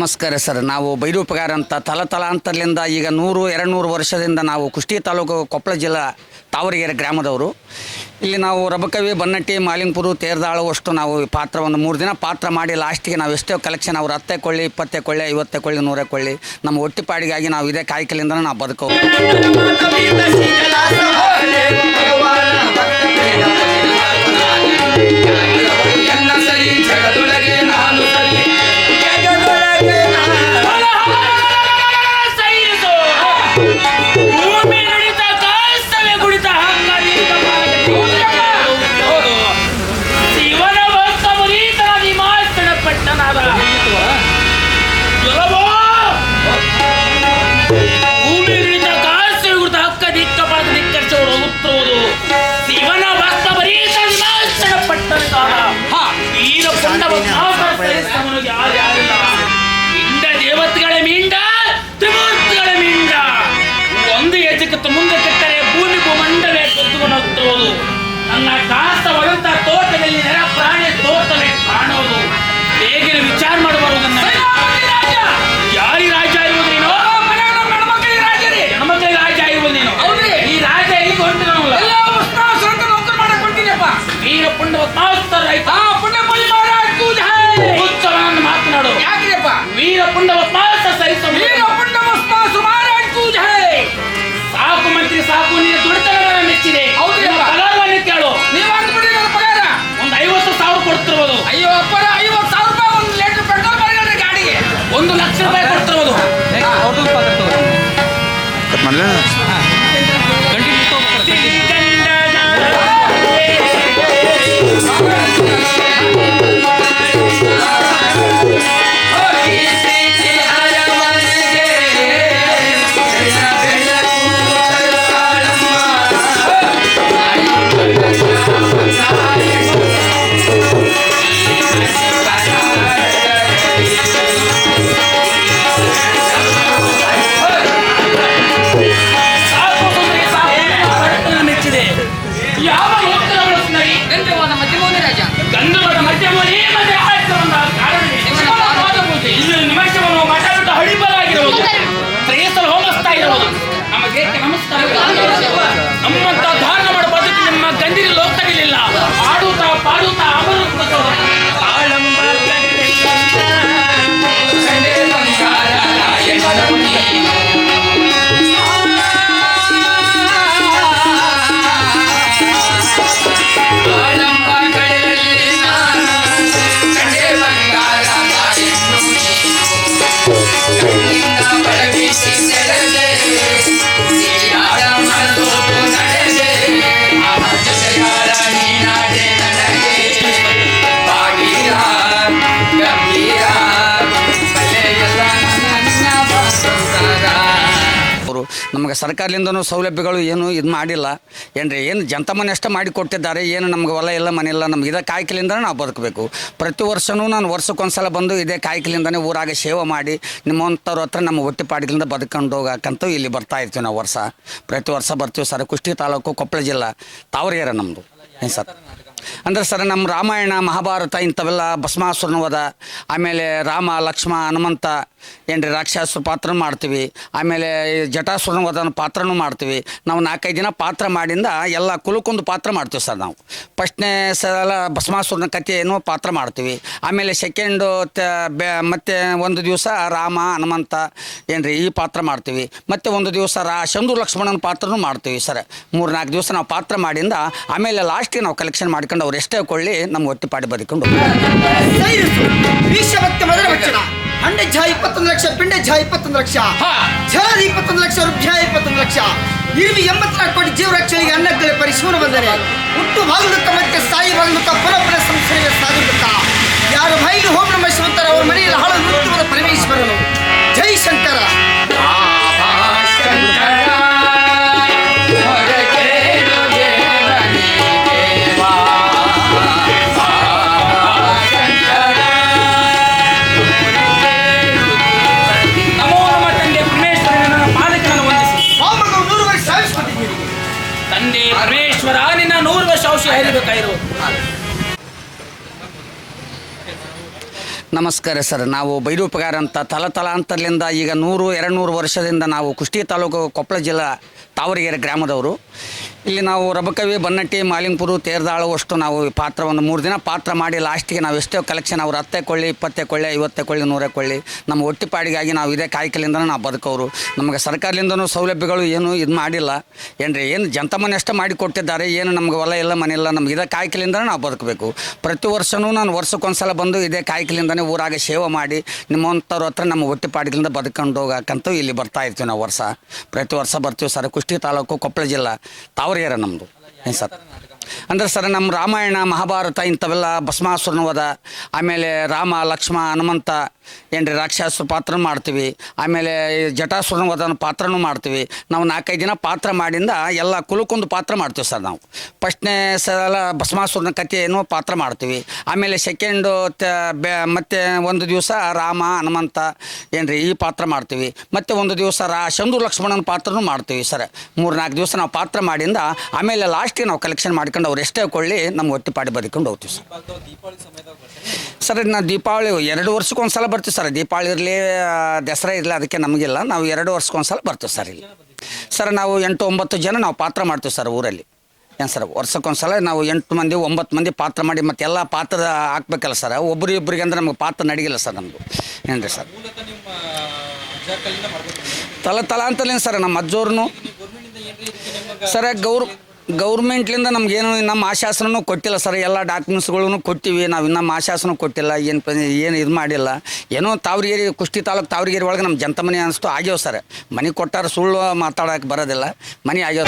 ನಮಸ್ಕಾರ ಸರ್. ನಾವು ಬೈರೂಪಗಾರ ಅಂತ ತಲತಲಾಂತರಲಿಂದ ಈಗ ನೂರು ಎರಡು ನೂರು ವರ್ಷದಿಂದ ನಾವು ಕುಷ್ಟಿ ತಾಲೂಕು ಕೊಪ್ಪಳ ಜಿಲ್ಲಾ ತಾವರಗೆರೆ ಗ್ರಾಮದವರು. ಇಲ್ಲಿ ನಾವು ರಬಕವಿ, ಬನ್ನಟ್ಟಿ, ಮಾಲಿಂಗ್ಪುರು, ತೇರ್ದಾಳು ಅಷ್ಟು ನಾವು ಪಾತ್ರ ಒಂದು ಮೂರು ದಿನ ಪಾತ್ರ ಮಾಡಿ ಲಾಸ್ಟಿಗೆ ನಾವು ಎಷ್ಟೇ ಕಲೆಕ್ಷನ್ ಅವ್ರು ಹತ್ತೆ ಕೊಳ್ಳಿ, ಇಪ್ಪತ್ತೆ ಕೊಳ್ಳಿ, ಐವತ್ತೆ ಕೊಳ್ಳಿ, ನೂರೇ ಕೊಳ್ಳಿ, ನಮ್ಮ ಒಟ್ಟಿಪಾಡಿಗಾಗಿ ನಾವು ಇದೇ ಕಾಯ್ಕಲಿಂದ ನಾವು ಬದುಕೋ ನನ್ನ ಮಾಡಲ 把酒打翻了怎 ನಮಗೆ ಸರ್ಕಾರದಿಂದನೂ ಸೌಲಭ್ಯಗಳು ಏನು ಇದು ಮಾಡಿಲ್ಲ. ಏನ್ರಿ, ಏನು ಜನತ ಮನೆ ಅಷ್ಟೇ ಮಾಡಿ ಏನು ನಮ್ಗೆ ಹೊಲ ಇಲ್ಲ ಮನೆ ಇಲ್ಲ, ನಮ್ಗೆ ಇದೇ ಕಾಯ್ಕಲಿಂದನೇ ನಾವು ಬದುಕಬೇಕು. ಪ್ರತಿ ವರ್ಷವೂ ನಾನು ವರ್ಷಕ್ಕೊಂದ್ಸಲ ಬಂದು ಇದೇ ಕಾಯ್ಕಲಿಂದನೇ ಊರಾಗ ಸೇವೆ ಮಾಡಿ, ನಿಮ್ಮಂಥವ್ರ ಹತ್ರ ನಮ್ಮ ಹೊಟ್ಟೆಪಾಡಿಗಳಿಂದ ಬದುಕೊಂಡು ಹೋಗಕ್ಕಂತೂ ಇಲ್ಲಿ ಬರ್ತಾ ಇರ್ತೀವಿ ನಾವು ವರ್ಷ. ಪ್ರತಿ ವರ್ಷ ಬರ್ತೀವಿ ಸರ್ ಕುಷ್ಟಿ ತಾಲೂಕು, ಕೊಪ್ಪಳ ಜಿಲ್ಲಾ, ತಾವರೆಯರ ನಮ್ಮದು ಏನು ಸರ್? ಅಂದ್ರೆ ಸರ್, ನಮ್ಮ ರಾಮಾಯಣ, ಮಹಾಭಾರತ ಇಂಥವೆಲ್ಲ ಭಸ್ಮಾಸುರನವದ ಆಮೇಲೆ ರಾಮ ಲಕ್ಷ್ಮಣ ಹನುಮಂತ ಏನ್ರಿ ರಾಕ್ಷಸರ ಪಾತ್ರ ಮಾಡ್ತೀವಿ. ಆಮೇಲೆ ಜಟಾಸುರನ ಪಾತ್ರನೂ ಮಾಡ್ತೀವಿ. ನಾವು ನಾಲ್ಕೈದು ದಿನ ಪಾತ್ರ ಮಾಡಿಂದ ಎಲ್ಲ ಕುಲಕ್ಕೊಂದು ಪಾತ್ರ ಮಾಡ್ತೀವಿ ಸರ್ ನಾವು. ಫಸ್ಟ್ನೇ ಸಲ ಭಸ್ಮಾಸುರನ ಕಥೆಯನ್ನು ಪಾತ್ರ ಮಾಡ್ತೀವಿ. ಆಮೇಲೆ ಸೆಕೆಂಡು ಮತ್ತೆ ಒಂದು ದಿವಸ ರಾಮ, ಹನುಮಂತ ಏನ್ರಿ ಈ ಪಾತ್ರ ಮಾಡ್ತೀವಿ. ಮತ್ತು ಒಂದು ದಿವಸ ರಾ ಶಂದು ಲಕ್ಷ್ಮಣನ ಪಾತ್ರನೂ ಮಾಡ್ತೀವಿ ಸರ್. ಮೂರು ನಾಲ್ಕು ದಿವಸ ನಾವು ಪಾತ್ರ ಮಾಡಿಂದ ಆಮೇಲೆ ಲಾಸ್ಟಿಗೆ ನಾವು ಕಲೆಕ್ಷನ್ ಮಾಡ್ಕೊಂಡು ಅವ್ರು ಎಷ್ಟೇ ಕೊಳ್ಳಿ ನಮ್ಮ ಹೊಟ್ಟೆಪಾಡಿ ಬದುಕೊಂಡು ಹಂಡೆ ಝಾ ಇಪ್ಪತ್ತೊಂದು ಲಕ್ಷ ಪಿಂಡೆ ಝಾ ಇಪ್ಪತ್ತೊಂದು ಲಕ್ಷ ಹಾ. ಝಾದ ಇಪ್ಪತ್ತೊಂದು ಲಕ್ಷ ರುಬ್ಜಾ ಇಪ್ಪತ್ತೊಂದು ಲಕ್ಷ. ಇರುವಿ ಎಂಬತ್ನಾಲ್ಕು ಕೋಟಿ ಜೀವರಕ್ಷಣೆಗೆ ಅನ್ನಗಳೇ ಪರಿಶೂರ ಬಂದರೆ ಹುಟ್ಟು ಬಾಗುಡುತ್ತ ಮತ್ತೆ ಸಾಯಿ ಬಾಗುಡುತ್ತ ಪುನಃ ಸಂಸ್ಥೆಗೆ ಸಾಗುತ್ತ ಯಾರು ಬೈಲು ಹೋಮ ನಮ್ಮ ಶಿವಂತರ ಅವ್ರ ಮನೆಯಲ್ಲಿ ಹಾಳು ನೃತ್ಯವಾದ ಪರಮೇಶ್ವರನು. ಜೈ ಶಂಕರ. ತಂದೆ ಪರಮೇಶ್ವರ, ನಿನ್ನ ನೂರು ವರ್ಷ ಔಷಧ ಹೇಳಬೇಕಾಯಿರು. ನಮಸ್ಕಾರ ಸರ್, ನಾವು ಬೈರೂಪಗಾರ ಅಂತ ತಲತಲಾಂತರದಿಂದ ಈಗ ನೂರು ಎರಡು ನೂರು ವರ್ಷದಿಂದ ನಾವು ಕುಷ್ಟಿ ತಾಲೂಕು ಕೊಪ್ಪಳ ಜಿಲ್ಲಾ ತಾವರಗೆರೆ ಗ್ರಾಮದವರು. ಇಲ್ಲಿ ನಾವು ರಬಕವಿ, ಬನ್ನಟ್ಟಿ, ಮಾಲಿಂಗ್ಪುರು, ತೇರ್ದಾಳು ಅಷ್ಟು ನಾವು ಪಾತ್ರವನ್ನು ಮೂರು ದಿನ ಪಾತ್ರ ಮಾಡಿ ಲಾಸ್ಟಿಗೆ ನಾವು ಎಷ್ಟೇ ಕಲೆಕ್ಷನ್ ಅವ್ರು ಹತ್ತೆ ಕೊಳ್ಳಿ ಇಪ್ಪತ್ತೆ ಕೊಳ್ಳಿ ಐವತ್ತೆ ಕೊಳ್ಳಿ ನೂರೇ ಕೊಳ್ಳಿ ನಮ್ಮ ಹೊಟ್ಟಿಪಾಡಿಗಾಗಿ ನಾವು ಇದೇ ಕಾಯ್ಕಲಿಂದ ನಾವು ಬದುಕೋರು ನಮಗೆ ಸರ್ಕಾರದಿಂದನೂ ಸೌಲಭ್ಯಗಳು ಏನು ಇದು ಮಾಡಿಲ್ಲ. ಏನ್ರಿ, ಏನು ಜನತಮನೆ ಅಷ್ಟೇ ಮಾಡಿ ಕೊಟ್ಟಿದ್ದಾರೆ, ಏನು ನಮ್ಗೆ ಹೊಲ ಇಲ್ಲ, ಮನೆ ಇಲ್ಲ, ನಮ್ಗೆ ಇದೇ ಕಾಯ್ಕಲಿಂದ ನಾವು ಬದುಕಬೇಕು. ಪ್ರತಿ ವರ್ಷವೂ ನಾನು ವರ್ಷಕ್ಕೊಂದ್ಸಲ ಬಂದು ಇದೇ ಕಾಯ್ಕಲಿಂದನೇ ಊರಾಗ ಸೇವೆ ಮಾಡಿ ನಿಮ್ಮಂಥವ್ರ ಹತ್ರ ನಮ್ಮ ಹೊಟ್ಟಿಪಾಡಿಗಳಿಂದ ಬದುಕೊಂಡು ಹೋಗಕ್ಕಂತೂ ಇಲ್ಲಿ ಬರ್ತಾ ಇರ್ತೀವಿ ನಾವು ವರ್ಷ. ಪ್ರತಿ ವರ್ಷ ಬರ್ತೀವಿ ಸರ್ ಕುಷ್ಟಿ ತಾಲೂಕು ಕೊಪ್ಪಳ ಜಿಲ್ಲಾ. ತಾವರಿಗೆರೆ ನಮ್ಮದು ಏನು ಸರ್? ಅಂದ್ರೆ ಸರ್ ನಮ್ಮ ರಾಮಾಯಣ, ಮಹಾಭಾರತ ಇಂಥವೆಲ್ಲ ಭಸ್ಮಾಸುರನ ವಧ ಆಮೇಲೆ ರಾಮ, ಲಕ್ಷ್ಮ, ಹನುಮಂತ, ಏನ್ರಿ, ರಾಕ್ಷಸ ಪಾತ್ರ ಮಾಡ್ತೀವಿ. ಆಮೇಲೆ ಈ ಜಟಾಸುರನ ವಧನ ಪಾತ್ರನೂ ಮಾಡ್ತೀವಿ. ನಾವು ನಾಲ್ಕೈದು ದಿನ ಪಾತ್ರ ಮಾಡಿಂದ ಎಲ್ಲ ಕುಲಕ್ಕೊಂದು ಪಾತ್ರ ಮಾಡ್ತೀವಿ ಸರ್ ನಾವು. ಫಸ್ಟ್ನೇ ಸಲ ಭಸ್ಮಾಸುರನ ಕಥೆಯನ್ನು ಪಾತ್ರ ಮಾಡ್ತೀವಿ. ಆಮೇಲೆ ಸೆಕೆಂಡು ಮತ್ತೆ ಒಂದು ದಿವಸ ರಾಮ, ಹನುಮಂತ, ಏನ್ರಿ, ಈ ಪಾತ್ರ ಮಾಡ್ತೀವಿ. ಮತ್ತು ಒಂದು ದಿವಸ ರಾ ಚಂದು ಲಕ್ಷ್ಮಣನ ಪಾತ್ರನೂ ಮಾಡ್ತೀವಿ ಸರ್. ಮೂರು ನಾಲ್ಕು ದಿವಸ ನಾವು ಪಾತ್ರ ಮಾಡಿಂದ ಆಮೇಲೆ ಲಾಸ್ಟಿಗೆ ನಾವು ಕಲೆಕ್ಷನ್ ಮಾಡ್ಕೊಂಡು ಅವ್ರು ಎಷ್ಟೇ ಕೊಳ್ಳಿ ನಮ್ಮ ಹೊಟ್ಟಿಪಾಡಿ ಬದುಕೊಂಡು ಹೋಗ್ತೀವಿ ಸರ್. ಸರ್ ನಾವು ದೀಪಾವಳಿ ಎರಡು ವರ್ಷಕ್ಕೊಂದು ಸಲ ಬರ್ತೀವಿ ಸರ್. ದೀಪಾವಳಿ ಇರಲಿ ದಸರಾ ಇರಲಿ, ಅದಕ್ಕೆ ನಮಗಿಲ್ಲ. ನಾವು ಎರಡು ವರ್ಷಕ್ಕೊಂದು ಸಲ ಬರ್ತೀವಿ ಸರ್ ಇಲ್ಲಿ. ಸರ್, ನಾವು ಎಂಟು ಒಂಬತ್ತು ಜನ ನಾವು ಪಾತ್ರ ಮಾಡ್ತೀವಿ ಸರ್ ಊರಲ್ಲಿ. ಏನು ಸರ್ ವರ್ಷಕ್ಕೊಂದು ಸಲ ನಾವು ಎಂಟು ಮಂದಿ, ಒಂಬತ್ತು ಮಂದಿ ಪಾತ್ರ ಮಾಡಿ ಮತ್ತೆ ಎಲ್ಲ ಪಾತ್ರ ಹಾಕ್ಬೇಕಲ್ಲ ಸರ್. ಒಬ್ಬರು ಇಬ್ಬರಿಗೆ ಅಂದ್ರೆ ನಮ್ಗೆ ಪಾತ್ರ ನಡಗಿಲ್ಲ ಸರ್ ನಮ್ಮದು ಏನು ರೀ ಸರ್? ತಲ ತಲಾಂತಲೇನು ಸರ್, ನಮ್ಮ ಅಜ್ಜೋರ್ನು. ಸರ್, ಗೌರ್ ಗೌರ್ಮೆಂಟ್ಲಿಂದ ನಮಗೇನು ನಮ್ಮ ಆಶಾಸನೂ ಕೊಟ್ಟಿಲ್ಲ ಸರ್. ಎಲ್ಲ ಡಾಕ್ಯುಮೆಂಟ್ಸ್ಗಳೂ ಕೊಟ್ಟಿವಿ. ನಾವು ಇನ್ನೂ ನಮ್ಮ ಆಶಾಸನ ಕೊಟ್ಟಿಲ್ಲ. ಏನು ಏನು ಇದು ಮಾಡಿಲ್ಲ. ಏನೋ ತಾವರಿಗೇರಿ ಕುಷ್ಟಿ ತಾಲೂಕು ತಾವರಿಗೇರಿ ಒಳಗೆ ನಮ್ಮ ಜಂತ ಮನೆ ಅನಿಸ್ತು, ಆಗ್ಯಾವ ಸರ್. ಮನೆ ಕೊಟ್ಟಾರ ಸುಳ್ಳು ಮಾತಾಡೋಕೆ ಬರೋದಿಲ್ಲ. ಮನೆ ಆಗ್ಯಾವ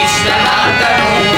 ಯಶೋಧ